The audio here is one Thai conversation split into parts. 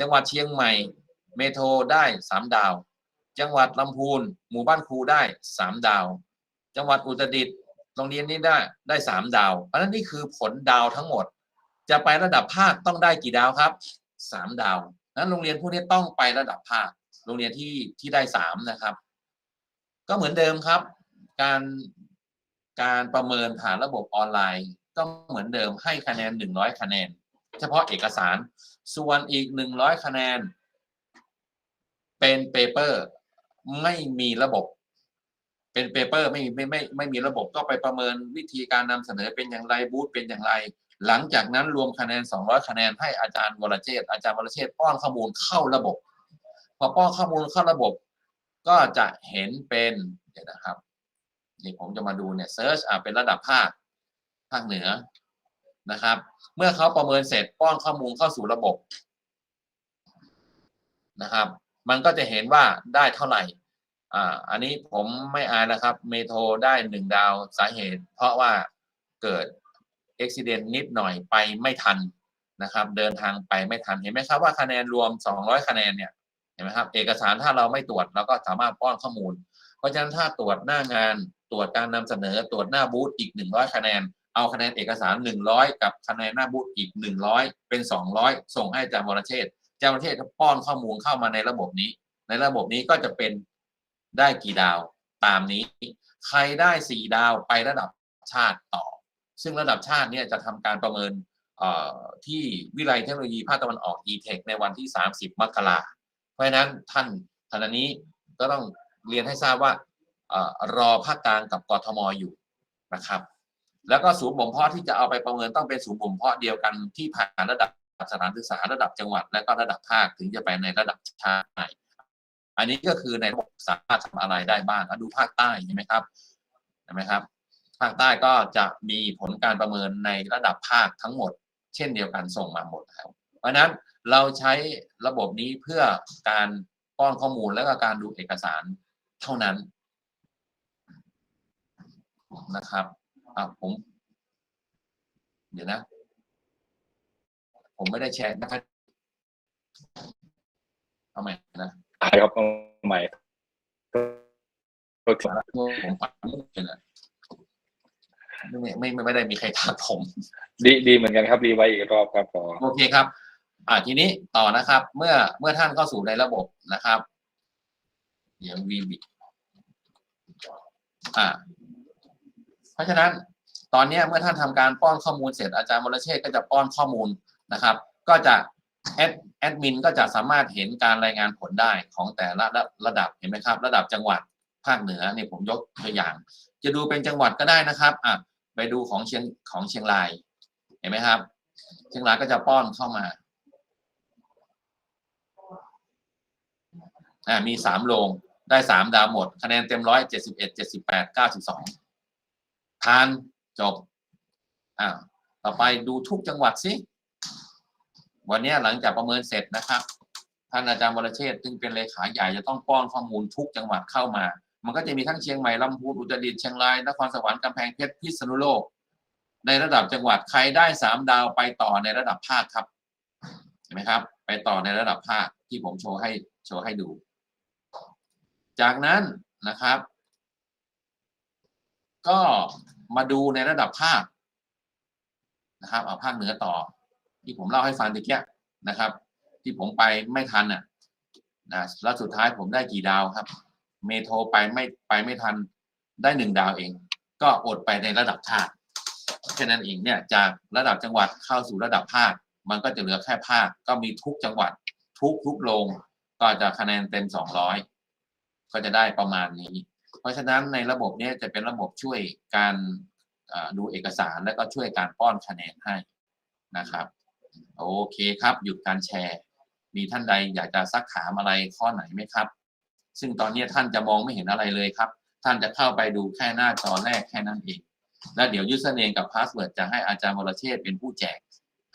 จังหวัดเชียงใหม่ เมโทรได้สามดาว จังหวัดลำพูนหมู่บ้านครูได้สามดาว จังหวัดอุตรดิตถ์โรงเรียนนี้ได้ได้สามดาว เพราะฉะนั้นนี่คือผลดาวทั้งหมด จะไประดับภาคต้องได้กี่ดาวครับสามดาวนั้นโรงเรียนพวกนี้ต้องไประดับภาค โรงเรียนที่ที่ได้สามนะครับ ก็เหมือนเดิมครับ การการประเมินผ่านระบบออนไลน์ ก็เหมือนเดิมให้คะแนนหนึ่งร้อยคะแนน เฉพาะเอกสาร ส่วนอีกหนึ่งร้อยคะแนน เป็นเปเปอร์ไม่มีระบบ เป็นเปเปอร์ไม่ไม่ไม่ไม่มีระบบก็ไปประเมินวิธีการนำเสนอเป็นอย่างไรบูธเป็นอย่างไร หลังจากนั้นรวมคะแนน 200 คะแนนให้อาจารย์วรเชษฐ์อาจารย์วรเชษฐ์ป้อนข้อมูลเข้าระบบ พอป้อนข้อมูลเข้าระบบ ก็จะเห็นเป็นเดี๋ยวนะครับนี่ผมจะมาดูเนี่ยเซิร์ชอะเป็นระดับภาคภาคเหนือนะครับ เมื่อเขาประเมินเสร็จป้อนข้อมูลเข้าสู่ระบบนะครับ มันก็จะเห็นว่าได้เท่าไหร่ อ่า อันนี้ผมไม่อายนะครับ เมโทรได้หนึ่งดาวสาเหตุ เพราะว่าเกิดอุบิเหตุนิดหน่อยไปไม่ทันนะครับ เดินทางไปไม่ทันเห็นไหมครับว่าคะแนนรวม 200 คะแนนเนี่ยเห็นไหมครับ เอกสารถ้าเราไม่ตรวจเราก็สามารถป้อนข้อมูล เพราะฉะนั้นถ้าตรวจหน้างานตรวจการนำเสนอตรวจหน้าบูธอีก 100 คะแนน เอาคะแนนเอกสาร 100 กับคะแนนหน้าบูธอีก 100 เป็น 200 ส่งให้อาจารย์วรเชษอาจารย์วรเชษป้อนข้อมูลเข้ามาในระบบนี้ ในระบบนี้ก็จะเป็นได้กี่ดาวตามนี้ ใครได้ 4 ดาวไประดับชาติต่อ ซึ่งระดับชาติเนี่ยจะทำการประเมินที่วิไลเทคโนโลยีภาคตะวันออก e-tech ในวันที่ 30 มกราเพราะฉะนั้นท่านขณะนี้ก็ต้องเรียนให้ทราบว่าอรอภาคกลางกับกทมอยู่นะครับ แล้วก็ศูนย์บ่มเพาะที่จะเอาไปประเมินต้องเป็นศูนย์บ่มเพาะเดียวกันที่ผ่านระดับสถานศึกษาระดับจังหวัด และก็ระดับภาคถึงจะไปในระดับชาติอันนี้ก็คือในระบบสามารถทำอะไรได้บ้างดูภาคใต้เห็นไหมครับเห็นไหมครับ ภาคใต้ก็จะมีผลการประเมินในระดับภาคทั้งหมด เช่นเดียวกันส่งมาหมดครับเพราะฉะนั้นเราใช้ระบบนี้เพื่อการป้อนข้อมูลและก็การดูเอกสารเท่านั้นนะครับ อะผม เดี๋ยวนะ ผมไม่ได้แชร์นะครับเอาใหม่นะใช่ครับเอาใหม่ก็ผมปัดมุกเลยนะไม่ไม่ไม่ไม่ได้มีใครทักผม ดีดีเหมือนกันครับรีไว้อีกรอบครับพอโอเคครับ อ่าทีนี้ต่อนะครับ เมื่อเมื่อท่านเข้าสู่ในระบบนะครับเดี๋ยววีบิอ่า เพราะฉะนั้นตอนนี้เมื่อท่านทำการป้อนข้อมูลเสร็จอาจารย์วรเชษก็จะป้อนข้อมูลนะครับ ก็จะแอดแอดมินก็จะสามารถเห็นการรายงานผลได้ของแต่ละระระดับเห็นไหมครับ ระดับจังหวัดภาคเหนือเนี่ยผมยกตัวอย่าง จะดูเป็นจังหวัดก็ได้นะครับอะไปดูของเชียงของเชียงราย เห็นไหมครับ เชียงรายก็จะป้อนเข้ามาอ่ามีสามโรงได้สามดาวหมด คะแนนเต็มร้อยเจ็ดสิบเอ็ดเจ็ดสิบแปดเก้าสิบสอง ทานจบอ่าต่อไปดูทุกจังหวัดสิวันนี้หลังจากประเมินเสร็จนะครับ ท่านอาจารย์วรเชษฐ์ซึ่งเป็นเลขาใหญ่จะต้องป้อนข้อมูลทุกจังหวัดเข้ามา มันก็จะมีทั้งเชียงใหม่ลำพูนอุตรดิตถ์เชียงรายนครสวรรค์กำแพงเพชรพิษณุโลก ในระดับจังหวัดใครได้สามดาวไปต่อในระดับภาคครับเห็นไหมครับ ไปต่อในระดับภาคที่ผมโชว์ให้โชว์ให้ดู จากนั้นนะครับ ก็มาดูในระดับภาคนะครับ เอาภาคเหนือต่อ ที่ผมเล่าให้ฟังตะเกียนะครับ ที่ผมไปไม่ทันน่ะนะแล้วสุดท้ายผมได้กี่ดาวครับ เมโทรไปไม่ไปไม่ทันได้หนึ่งดาวเอง ก็อดไปในระดับชาติแค่นั้นเองเนี่ยจากระดับจังหวัดเข้าสู่ระดับภาค มันก็จะเหลือแค่ภาค ก็มีทุกจังหวัด ทุกทุกโรงก็จะคะแนนเต็มสองร้อยก็จะได้ประมาณนี้ เพราะฉะนั้นในระบบเนี้จะเป็นระบบช่วยการดูเอกสารและก็ช่วยการป้อนคะแนนให้นะครับโอเคครับ หยุดการแชร์ มีท่านใดอยากจะซักถามอะไรข้อไหนไหมครับ ซึ่งตอนนี้ท่านจะมองไม่เห็นอะไรเลยครับ ท่านจะเข้าไปดูแค่หน้าจอแรกแค่นั้นเอง แล้วเดี๋ยวยูสเนมกับพาสเวิร์ดจะให้อาจารย์วรเชษเป็นผู้แจก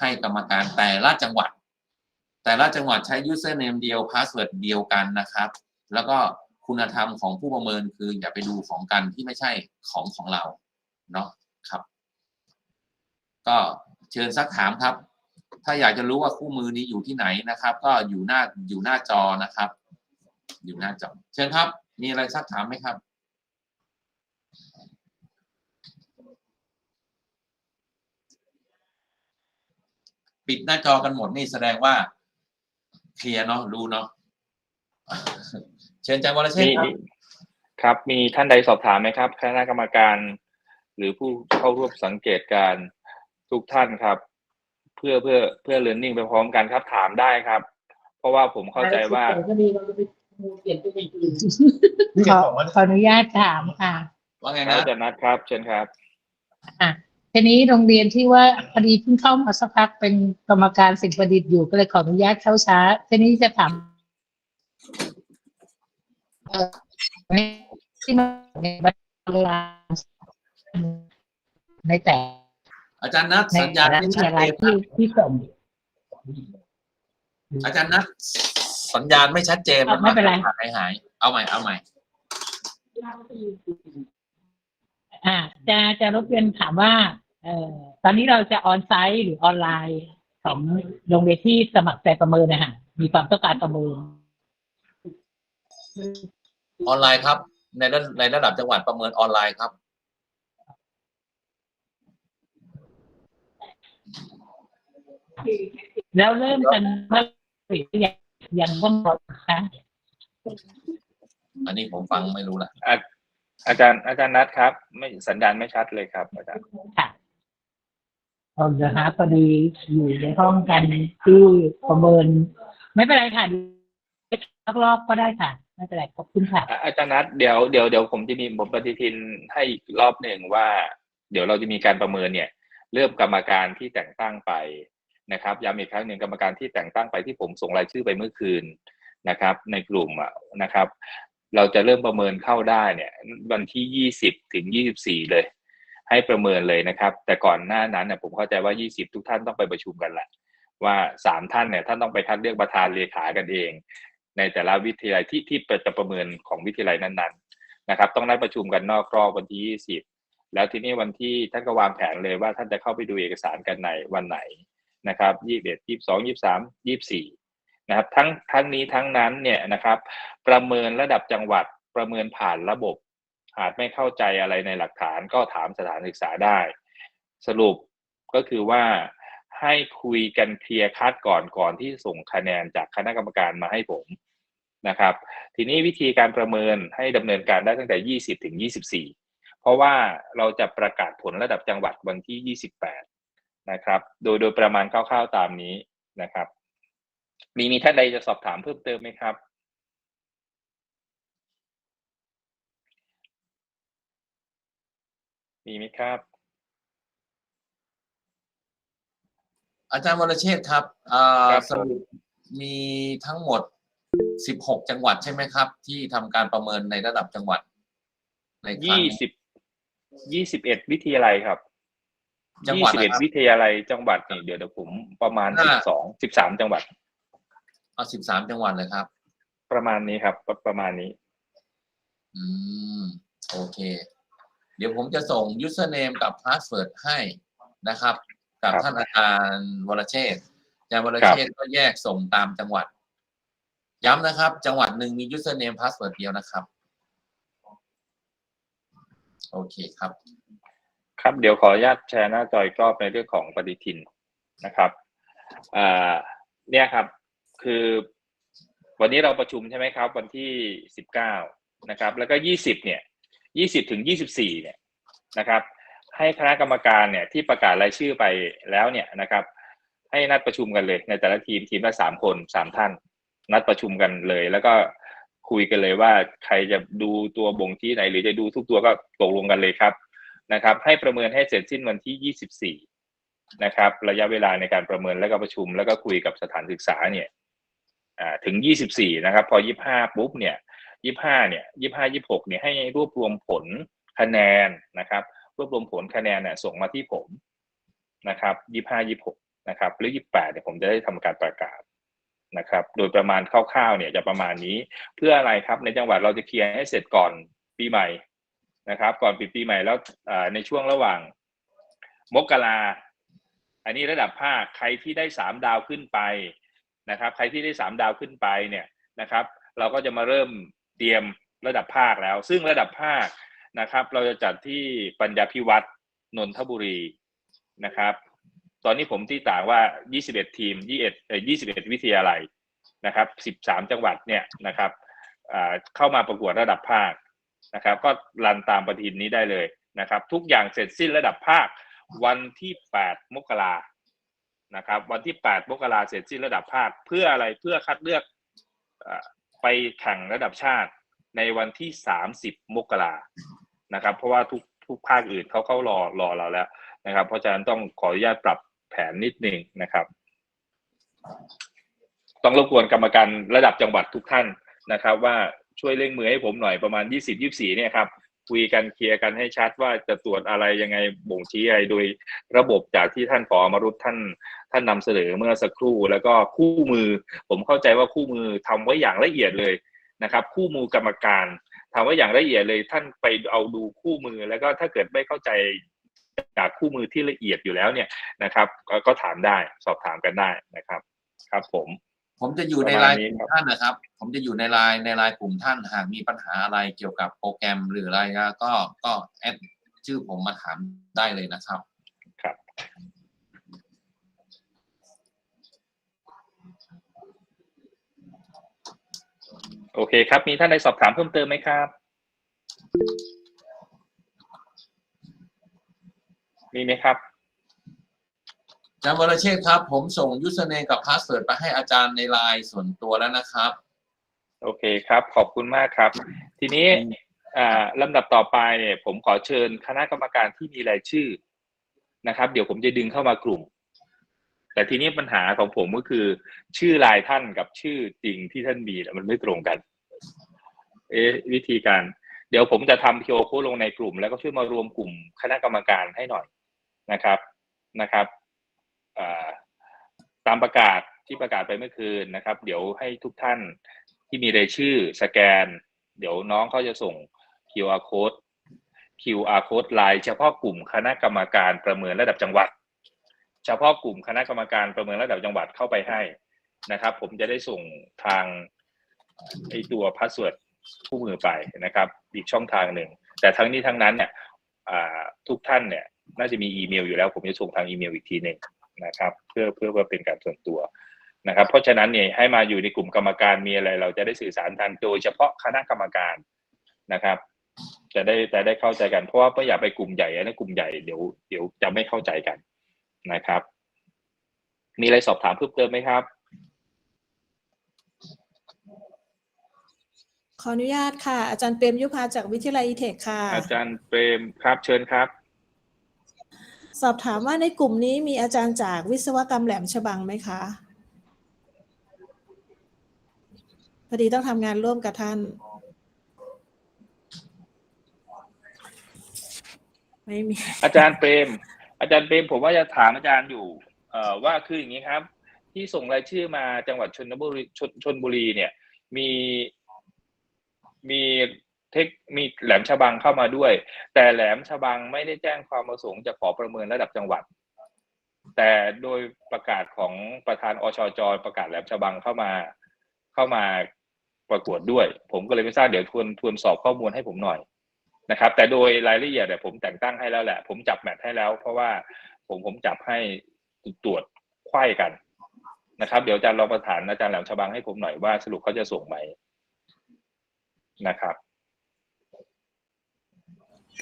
ให้กรรมการแต่ละจังหวัด แต่ละจังหวัดใช้ยูสเนมเดียวพาสเวิร์ดเดียวกันนะครับ แล้วก็ คุณธรรมของผู้ประเมินคืออย่าไปดูของกันที่ไม่ใช่ของของเราเนาะครับ ก็เชิญซักถามครับ ถ้าอยากจะรู้ว่าคู่มือนี้อยู่ที่ไหนนะครับ ก็อยู่หน้าอยู่หน้าจอนะครับ อยู่หน้าจอ เชิญครับ มีอะไรสักถามไหมครับปิดหน้าจอกันหมดนี่แสดงว่า เคลียร์เนาะรู้เนาะ ชิญอาจารย์วรเชษมีฐ์ครับมีครับ มีท่านใดสอบถามไหมครับคณะกรรมการ หรือผู้เข้าร่วมสังเกตการณ์ทุกท่านครับ เพื่อเพื่อเพื่อเรียนรู้ไปพร้อมกันครับถามได้ครับ เพราะว่าผมเข้าใจว่าก็ดีเราจะไปเปลี่ยนเป็นอย่างอื่นขอขออนุญาตถามค่ะ ว่าไงครันะบอาจารย์นัทครับ เชิญครับอะทีนี้โรงเรียนที่ว่าพอดีเพิ่งเข้ามาสักพักเป็นกรรมการสิ่งประดิษฐ์อยู่ก็เลยขออนุญาตเข้าช้าทีนี้จะถามเอ่อ ที่มาในบัตรเวลาในแต่อาจารย์นัทในสัญญาแต่ณละไม่วิทชัดยาเจลัยนคที่รับที่ส่งอาจารย์นัทสัญญาณไม่ชัดเจนอะไม่เป็นไรหายหายๆเอาใหม่เอาใหม่อ่าจะจะรบกวนถามว่า เอ่อตอนนี้เราจะออนไซต์หรือออนไลน์ของโรงเรียนที่สมัครใจประเมินนะฮะมีความต้องการประเมิน ออนไลน์ครับ ในระในระดับจังหวัดประเมินออนไลน์ครับ แล้วเริ่มกันเมื่อไหร่ยังยังต้องรอคะอันนี้ผมฟังไม่รู้ละอาอาจารย์อาจารย์นัทครับ ไม่สัญญาณไม่ชัดเลยครับ อาจารย์ค่ะเอาเดี๋ยวฮะพอดีอยู่ในห้องกันที่ประเมิน ไม่เป็นไรค่ะสักรอบก็ได้ค่ะ ไม่เป็นไรขอบคุณค่ะ อาจารย์นัทเดี๋ยวเดี๋ยวเดี๋ยวผมจะมีผมปฏิทินให้อีกรอบหนึ่งว่า เดี๋ยวเราจะมีการประเมินเนี่ยเริ่มกรรมการที่แต่งตั้งไปนะครับย้ำอีกครั้งหนึ่งกรรมการที่แต่งตั้งไปที่ผมส่งรายชื่อไปเมื่อคืนนะครับ ในกลุ่มนะครับ เราจะเริ่มประเมินเข้าได้เนี่ย วันที่ยี่สิบถึงยี่สิบสี่เลย ให้ประเมินเลยนะครับ แต่ก่อนหน้านั้นเนี่ยผมเข้าใจว่ายี่สิบทุกท่านต้องไปประชุมกันแหละว่าสามท่านเนี่ยท่านต้องไปคัดเลือกประธานเลขากันเอง ในแต่ละวิทยาลัยที่ที่จะประเมินของวิทยาลัยนั้นๆนะครับ ต้องได้ประชุมกันนอกรอบวันที่ยี่สิบแล้วทีนี้วันที่ท่านก็วางแผนเลยว่าท่านจะเข้าไปดูเอกสารกันในวันไหนนะครับยี่สิบเอ็ดยี่สิบสองยี่สิบสามยี่สิบสี่นะครับทั้งทั้งนี้ทั้งนั้นเนี่ยนะครับประเมินระดับจังหวัดประเมินผ่านระบบหากไม่เข้าใจอะไรในหลักฐานก็ถามสถานศึกษาได้ สรุปก็คือว่าให้คุยกันเคลียร์คัดก่อนก่อนที่ส่งคะแนนจากคณะกรรมการมาให้ผม นะครับ ทีนี้วิธีการประเมินให้ดำเนินการได้ตั้งแต่ 20 ถึง 24 เพราะว่าเราจะประกาศผลระดับจังหวัดวันที่ 28 นะครับ โดยโดยประมาณคร่าวๆตามนี้นะครับ มีมีท่านใดจะสอบถามเพิ่มเติมไหมครับ มีไหมครับ อาจารย์วรเชษฐ์ครับเอ่อครับสรุปมีทั้งหมด 16 จังหวัดใช่ไหมครับ ที่ทำการประเมินในระดับจังหวัด ในครั้งยี่สิบยี่สิบเอ็ดวิทยาลัยครับจังหยี่วัดสิบนะเอ็ดครับวิทยาลัยจังหวัดนี่เดี๋ยวเดี๋ยวผมประมาณน่าสิบสองสิบสามจังหวัด เอา13 จังหวัดเลยครับ ประมาณนี้ครับประมาณนี้ อืม โอเค เดี๋ยวผมจะส่ง username กับ password ให้นะครับ กับครับท่านอาจารย์วรเชษฐ์อาจารย์วรเชษฐ์ก็แยกส่งตามจังหวัด ย้ำนะครับ จังหวัดหนึ่งมี username password เดียวนะครับ โอเคครับ ครับ เดี๋ยวขออนุญาตแชร์หน้าจออีกรอบในเรื่องของปฏิทินนะครับเนี่ยครับ คือวันนี้เราประชุมใช่ไหมครับ วันที่สิบเก้านะครับ แล้วก็ยี่สิบเนี่ยยี่สิบถึงยี่สิบสี่เนี่ยนะครับ ให้คณะกรรมการเนี่ยที่ประกาศรายชื่อไปแล้วเนี่ยนะครับ ให้นัดประชุมกันเลยในแต่ละทีมทีมละสามคนสามท่าน นัดประชุมกันเลย แล้วก็คุยกันเลยว่าใครจะดูตัวบ่งชี้ไหน หรือจะดูทุกตัวก็ตกลงกันเลยครับนะครับ ให้ประเมินให้เสร็จสิ้นวันที่ 24 นะครับ ระยะเวลาในการประเมินแล้วก็ประชุม แล้วก็คุยกับสถานศึกษาเนี่ยอ่าถึง 24 นะครับ พอ 25 ปุ๊บเนี่ย 25 เนี่ย 25 26 เนี่ยให้รวบรวมผลคะแนนนะครับ รวบรวมผลคะแนนเนี่ยส่งมาที่ผมนะครับ 25 26 นะครับ หรือ 28 เนี่ยผมจะได้ทำการประกาศ นะครับ โดยประมาณคร่าวๆเนี่ยจะประมาณนี้ เพื่ออะไรครับในจังหวัดเราจะเคลียร์ให้เสร็จก่อนปีใหม่นะครับ ก่อนปิดปีใหม่แล้วในช่วงระหว่างมกราอันนี้ระดับภาคใครที่ได้สามดาวขึ้นไปนะครับ ใครที่ได้สามดาวขึ้นไปเนี่ยนะครับ เราก็จะมาเริ่มเตรียมระดับภาคแล้ว ซึ่งระดับภาคนะครับ เราจะจัดที่ปัญญาพิวัตรนนทบุรีนะครับ ตอนนี้ผมที่ต่างว่า 21 ทีม 21เอ่อ21 วิทยาลัยนะครับ 13 จังหวัดเนี่ยนะครับเข้ามาประกวดระดับภาคนะครับ ก็รันตามปฏิทินนี้ได้เลยนะครับ ทุกอย่างเสร็จสิ้นระดับภาควันที่ 8 มกรานะครับ วันที่ 8 มกราเสร็จสิ้นระดับภาคเพื่ออะไรเพื่อคัดเลือกอไปแข่งระดับชาติในวันที่ 30 มกรานะครับ เพราะว่าทุกทุกภาคอื่นเขาเข้ารอรอเราแล้วนะครับ เพราะฉะนั้นต้องขออนุญาตปรับ แผนนิดนึงนะครับ ต้องรบกวนกรรมการระดับจังหวัดทุกท่านนะครับ ว่าช่วยเร่งมือให้ผมหน่อยประมาณ 20 24เนี่ยครับคุยกันเคลียร์กันให้ชัดว่าจะตรวจอะไรยังไงบ่งชี้อะไรโดยระบบจากที่ท่านผอมารุธท่านท่านนำเสนอเมื่อสักครู่ แล้วก็คู่มือ ผมเข้าใจว่าคู่มือทำไว้อย่างละเอียดเลยนะครับ คู่มือกรรมการทำไว้อย่างละเอียดเลยท่านไปเอาดูคู่มือ แล้วก็ถ้าเกิดไม่เข้าใจ จากคู่มือที่ละเอียดอยู่แล้วเนี่ยนะครับก็ก็ถามได้สอบถามกันได้นะครับ ครับ ผม ผมจะอยู่ในประไลมาณน์นี้กลุ่ครับมท่านนะครับ ผมจะอยู่ในไลน์ในไลน์กลุ่มท่านหากมีปัญหาอะไรเกี่ยวกับโปรแกรมหรืออะไรก็ก็แอดชื่อผมมาถามได้เลยนะครับครับโอเคครับ มีท่านใดสอบถามเพิ่มเติมไหมครับ มีไหมครับอาจารย์วรเชษฐ์ครับ ผมส่งยูสเนกับพาสเวิร์ดไปให้อาจารย์ในไลน์ส่วนตัวแล้วนะครับ โอเคครับ ขอบคุณมากครับ ทีนี้อ่าลำดับต่อไปเนี่ยผมขอเชิญคณะกรรมการที่มีรายชื่อนะครับ เดี๋ยวผมจะดึงเข้ามากลุ่ม แต่ทีนี้ปัญหาของผมก็คือ ชื่อลายท่านกับชื่อจริงที่ท่านมีเนี่ยมันไม่ตรงกัน เอ๊ะวิธีการ เดี๋ยวผมจะทำพีโอโคลงในกลุ่ม แล้วก็ช่วยมารวมกลุ่มคณะกรรมการให้หน่อย นะครับนะครับตามประกาศที่ประกาศไปเมื่อคืนนะครับ เดี๋ยวให้ทุกท่านที่มีรายชื่อสแกน เดี๋ยวน้องเขาจะส่ง QR code QR code ไลน์เฉพาะกลุ่มคณะกรรมการประเมินระดับจังหวัด เฉพาะกลุ่มคณะกรรมการประเมินระดับจังหวัดเข้าไปให้นะครับ ผมจะได้ส่งทางไอตัวพาสเวิร์ดคู่มือไปนะครับ อีกช่องทางหนึ่ง แต่ทั้งนี้ทั้งนั้นเนี่ยทุกท่านเนี่ย น่าจะมีอีเมลอยู่แล้ว ผมจะส่งทางอีเมลอีกทีหนึ่งนะครับ เพื่อเพื่อว่าเป็นการส่วนตัวนะครับ เพราะฉะนั้นเนี่ยให้มาอยู่ในกลุ่มกรรมการมีอะไร เราจะได้สื่อสารทางโดยเฉพาะคณะกรรมการนะครับ จะได้จะได้เข้าใจกันเพราะว่าไม่อยากไปกลุ่มใหญ่นะกลุ่มใหญ่เดี๋ยวเดี๋ยวจะไม่เข้าใจกันนะครับ มีอะไรสอบถามเพิ่มเติมไหมครับขออนุญาตค่ะ อาจารย์เปรมยุพาจากวิทยาลัยอีเทคค่ะ อาจารย์เปรมครับเชิญครับ สอบถามว่าในกลุ่มนี้มีอาจารย์จากวิศวกรรมแหลมฉบังไหมคะพอดีต้องทำงานร่วมกับท่าน ไม่มี อาจารย์เปรม อาจารย์เปรมผมว่าจะถามอาจารย์อยู่เอ่อว่าคืออย่างนี้ครับ ที่ส่งรายชื่อมาจังหวัดชนบุรีชนชนบุรีเนี่ย มีมี เทคมีแหลมฉบังเข้ามาด้วย แต่แหลมฉบังไม่ได้แจ้งความประสงค์จะขอประเมินระดับจังหวัด แต่โดยประกาศของประธานอชจประกาศแหลมฉบังเข้ามาเข้ามาประกวดด้วย ผมก็เลยไม่ทราบเดี๋ยวทวนทวนสอบข้อมูลให้ผมหน่อยนะครับ แต่โดยรายละเอียดเนี่ยผมแต่งตั้งให้แล้วแหละ ผมจับแมทให้แล้ว เพราะว่าผมผมจับให้ตรวจไข้กันนะครับ เดี๋ยวอาจารย์รองประธานอาจารย์แหลมฉบังให้ผมหน่อยว่าสรุปเขาจะส่งไหมนะครับ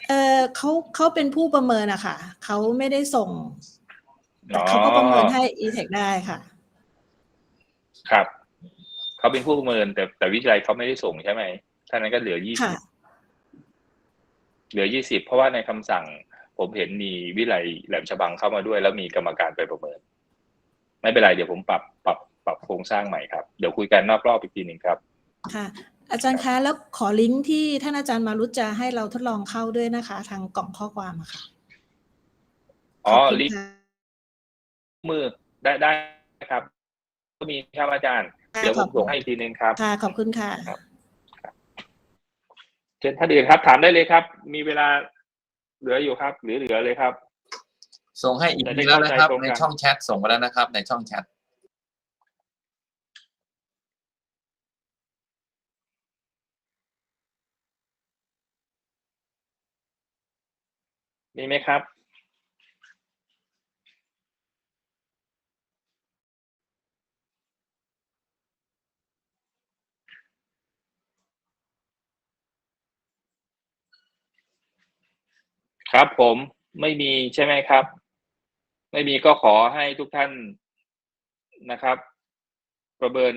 เออเขาเขาเป็นผู้ประเมินอะค่ะเขาไม่ได้ส่ง แต่เขาก็ประเมินให้อีเทคได้ค่ะ ครับเขาเป็นผู้ประเมิน แต่แต่วิจัยเขาไม่ได้ส่งใช่ไหมท่านั้นก็เหลือยี่สิค่ะบเหลือยี่สิบเพราะว่าในคำสั่ง ผมเห็นมีวิไลแหลมฉบังเข้ามาด้วย แล้วมีกรรมการไปประเมิน ไม่เป็นไรเดี๋ยวผมปรับปรับปรับโครงสร้างใหม่ครับ เดี๋ยวคุยกันนอกรอบอีกทีหนึ่งครับ ค่ะ อาจารย์คะแล้วขอลิงก์ที่ท่านอาจารย์มารุจจะให้เราทดลองเข้าด้วยนะคะ ทางกล่องข้อความอะค่ะอ๋อขบคุณลิงก์ค่ะ มือได้ได้ครับ ก็มีครับอาจารย์ เดี๋ยวผมส่งให้อีกทีหนึ่งครับ ค่ะ ขอบคุณค่ะเชิญท่านอื่นครับ ถามได้เลยครับ มีเวลาเหลืออยู่ครับ หรือเหลือเลยครับ ส่งให้อีกจะได้ทีแล้วนะครับเข้าใจตรงกันในช่องแชทส่งไปแล้วนะครับ ในช่องแชท มีไหมครับ ครับผมไม่มีใช่ไหมครับ ไม่มีก็ขอให้ทุกท่านนะครับ ประเมิน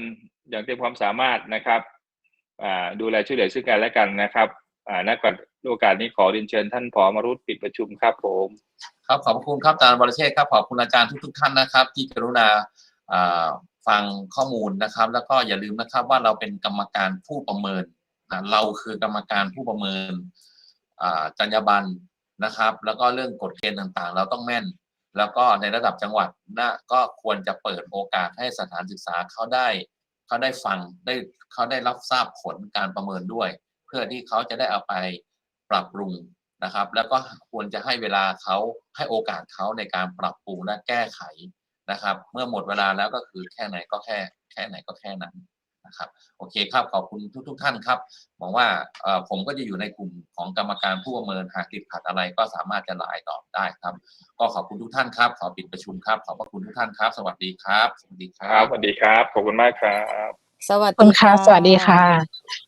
อย่างเต็มความสามารถนะครับดูแลช่วยเหลือซึ่งกันและกันนะครับ อ่าณก่อนโอกาสนี้ขอเรียนเชิญท่านผอมารุตปิดประชุมครับผม ครับขอบคุณครับอาจารย์วรเชษครับขอบคุณอาจารย์ทุกๆท่านนะครับ ที่กรุณาฟังข้อมูลนะครับ แล้วก็อย่าลืมนะครับว่าเราเป็นกรรมการผู้ประเมินนะเราคือกรรมการผู้ประเมินจรรยาบรรณนะครับ แล้วก็เรื่องกฎเกณฑ์ต่างๆ เราต้องแม่น แล้วก็ในระดับจังหวัดนะก็ควรจะเปิดโอกาสให้สถานศึกษาเขาได้เขาได้ฟังได้เขาได้รับทราบผลการประเมินด้วย เพื่อที่เขาจะได้เอาไปปรับปรุงนะครับ แล้วก็ควรจะให้เวลาเขาให้โอกาสเขาในการปรับปรุงและแก้ไขนะครับ เมื่อหมดเวลาแล้วก็คือแค่ไหนก็แค่ แค่ไหนก็แค่นั้นนะครับ โอเคครับขอบคุณทุกทท่านครับหวังว่าเอ่อผมก็จะอยู่ในกลุ่มของกรรมการผู้ประเมินหากติดขัดอะไรก็สามารถจะไลน์ตอบได้ครับ ก็ขอบคุณทุกท่านครับ ขอปิดประชุมครับ ขอบพระคุณทุกท่านครับ สวัสดีครับ สวัสดีคครัรับบสวัสดีครับขอบคุณมากครับ สวัสขอบคุดีณค่ะสวัสดีค่ะ